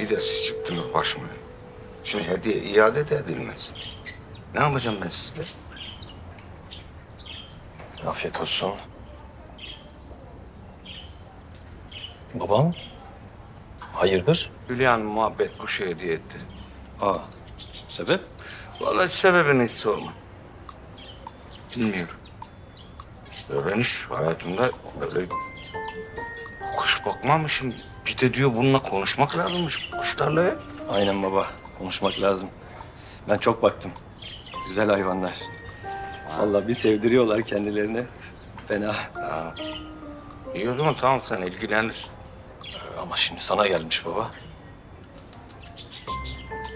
Bir de siz çıktınız başıma. Şimdi hediye iade de edilmez. Ne yapacağım ben sizle? Afiyet olsun. Babam? Hayırdır? Hülya Hanım muhabbet kuşu hediye etti. Aa, sebep? Vallahi sebebini hiç sorma. Bilmiyorum. Ya ben hiç hayatımda böyle kuş bakmamışım. De diyor bununla konuşmak lazımmış kuşlarla ya. Aynen baba, konuşmak lazım. Ben çok baktım. Güzel hayvanlar. Vallahi bir sevdiriyorlar kendilerini. Fena. İyi o zaman tamam sen ilgilenir. Ama şimdi sana gelmiş baba.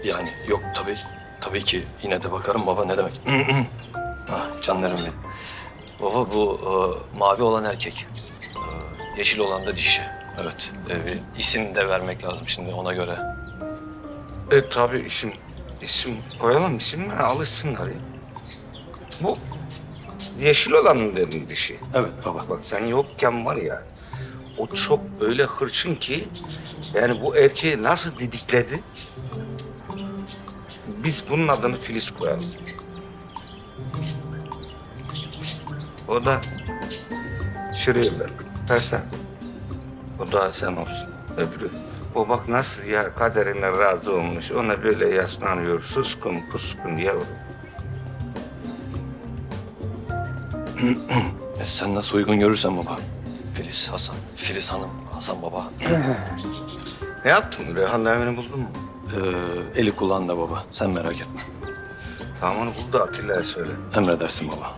Yani yok tabii, tabii ki yine de bakarım baba ne demek. ah, canlarım benim. Baba bu e, mavi olan erkek. E, yeşil olan da dişi. Evet, e, bir isim de vermek lazım şimdi ona göre. E tabii isim, isim koyalım isim mi alışsınlar ya. Bu yeşil olan mı dedin dişi? Evet baba. Bak sen yokken var ya o çok öyle hırçın ki yani bu erkeği nasıl didikledi? Biz bunun adını Filiz koyalım. O da şuraya ver. Versen. O da sen olsun. Öbürü. O bak nasıl ya kaderine razı olmuş. Ona böyle yaslanıyor. Suskun puskun yavrum. E, sen nasıl uygun görürsen baba. Filiz Hasan, Filiz Hanım, Hasan baba. Ne yaptın? Reyhan'la evini buldun mu? Ee, eli kulağında baba. Sen merak etme. Tamam onu bul da Atilla'ya söyle. Emredersin baba.